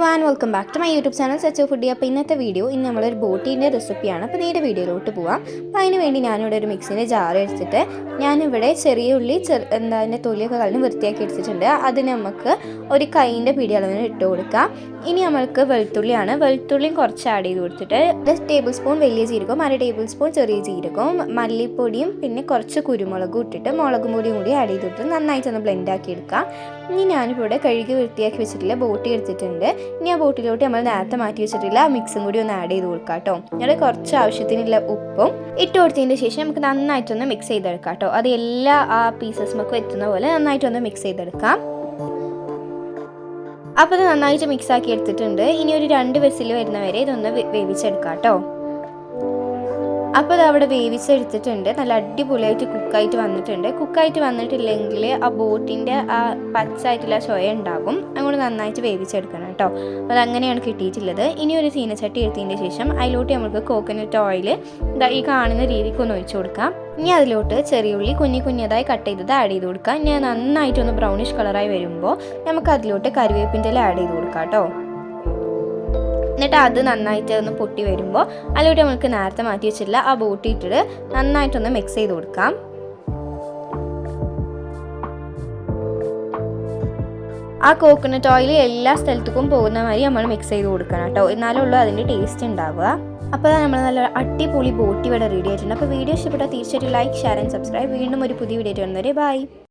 One welcome back to my YouTube channel such foodie അപ്പോൾ ഇന്നത്തെ video ഇന്ന് നമ്മളൊരു ബോട്ടീന്റെ റെസിപ്പിയാണ് അപ്പോൾ നേരെ വീഡിയോയിലോട്ട് പോവാം. അപ്പോൾ അതിന് വേണ്ടി ഞാനിവിടെ ഒരു മിക്സിന്റെ ജാർ എടുത്തിട്ട് ഞാനിവിടെ ചെറിയ ഉള്ളി ചെറു എന്താ അതിന്റെ തൊലിയൊക്കെ കളഞ്ഞ് വൃത്തിയാക്കി എടുത്തിട്ടുണ്ട്. അതിന് നമുക്ക് ഒരു കൈയിന്റെ പിടി അളവിന് ഇട്ട് കൊടുക്കാം. ഇനി നമ്മൾക്ക് വെളുത്തുള്ളിയാണ്. വെളുത്തുള്ളിയും കുറച്ച് ആഡ് ചെയ്ത് കൊടുത്തിട്ട് ഒരു ടേബിൾ സ്പൂൺ വലിയ ജീരകവും അര ടേബിൾ സ്പൂൺ ചെറിയ ജീരകവും മല്ലിപ്പൊടിയും പിന്നെ കുറച്ച് കുരുമുളകും ഇട്ടിട്ട് മുളകും പൊടിയും കൂടി ആഡ് ചെയ്ത് കൊടുത്ത് നന്നായിട്ടൊന്ന് ബ്ലെൻഡ് ആക്കി എടുക്കാം. ഇനി ഞാനിപ്പോൾ ഇവിടെ കഴുകി വൃത്തിയാക്കി വെച്ചിട്ടില്ല ബോട്ടി എടുത്തിട്ടുണ്ട്. ഇനി ആ ബോട്ടിലോട്ട് നമ്മൾ നേരത്തെ മാറ്റി വെച്ചിട്ടില്ല ആ മിക്സും കൂടി ഒന്ന് ആഡ് ചെയ്ത് കൊടുക്കാം കേട്ടോ ഞങ്ങൾ കുറച്ച് ആവശ്യത്തിനുള്ള ഉപ്പും ഇട്ട് കൊടുത്തതിന് ശേഷം നമുക്ക് നന്നായിട്ടൊന്ന് മിക്സ് ചെയ്തെടുക്കാം കേട്ടോ അത് എല്ലാ ആ പീസസ്മൊക്കെ എത്തുന്ന പോലെ നന്നായിട്ടൊന്ന് മിക്സ് ചെയ്തെടുക്കാം. അപ്പോൾ ഇത് നന്നായിട്ട് മിക്സ് ആക്കി എടുത്തിട്ടുണ്ട്. ഇനി ഒരു രണ്ട് വിസിൽ വരുന്നവരെ ഇതൊന്ന് വേവിച്ചെടുക്കാം കേട്ടോ അപ്പോൾ അത് അവിടെ വേവിച്ചെടുത്തിട്ടുണ്ട്. നല്ല അടിപൊളിയായിട്ട് കുക്കായിട്ട് വന്നിട്ടുണ്ട്. കുക്കായിട്ട് വന്നിട്ടില്ലെങ്കിൽ ആ ബോട്ടിന്റെ ആ പച്ചായിട്ടുള്ള ചൊയ ഉണ്ടാകും. അങ്ങോട്ട് നന്നായിട്ട് വേവിച്ചെടുക്കണം കേട്ടോ. അപ്പോൾ അങ്ങനെയാണ് കിട്ടിയിട്ടുള്ളത്. ഇനി ഒരു ചീനച്ചട്ടി എടുത്തതിന് ശേഷം അതിലോട്ട് നമുക്ക് കോക്കനട്ട് ഓയിൽ ഈ കാണുന്ന രീതിക്ക് ഒന്ന് ഒഴിച്ചു കൊടുക്കാം. ഇനി അതിലോട്ട് ചെറിയുള്ളി കുഞ്ഞി കുഞ്ഞതായി കട്ട് ചെയ്തത് ആഡ് ചെയ്ത് കൊടുക്കാം. ഇനി നന്നായിട്ടൊന്ന് ബ്രൗണിഷ് കളറായി വരുമ്പോൾ നമുക്ക് അതിലോട്ട് കറിവേപ്പിന്റെ ഇല ആഡ് ചെയ്ത് കൊടുക്കാം കേട്ടോ. എന്നിട്ട് അത് നന്നായിട്ട് ഒന്ന് പൊട്ടി വരുമ്പോൾ അതിലൂടെ നമുക്ക് നേരത്തെ മാറ്റി വെച്ചിട്ടുള്ള ആ ബോട്ടി ഇട്ടിട്ട് നന്നായിട്ടൊന്ന് മിക്സ് ചെയ്ത് കൊടുക്കാം. ആ കോക്കനട്ട് ഓയിൽ എല്ലാ സ്ഥലത്തേക്കും പോകുന്ന മാതിരി നമ്മൾ മിക്സ് ചെയ്ത് കൊടുക്കണം കേട്ടോ. എന്നാലേ ഉള്ളൂ അതിന്റെ ടേസ്റ്റ് ഉണ്ടാവുക. അപ്പോൾ നമ്മൾ നല്ല അടിപൊളി ബോട്ടി ഇവിടെ റെഡി ആയിട്ടുണ്ട്. അപ്പോൾ വീഡിയോ ഇഷ്ടപ്പെട്ടാൽ തീർച്ചയായിട്ടും ലൈക്ക് ഷെയർ ആൻഡ് സബ്സ്ക്രൈബ് വീണ്ടും ഒരു പുതിയ വീഡിയോ വരുന്നവരെ ബൈ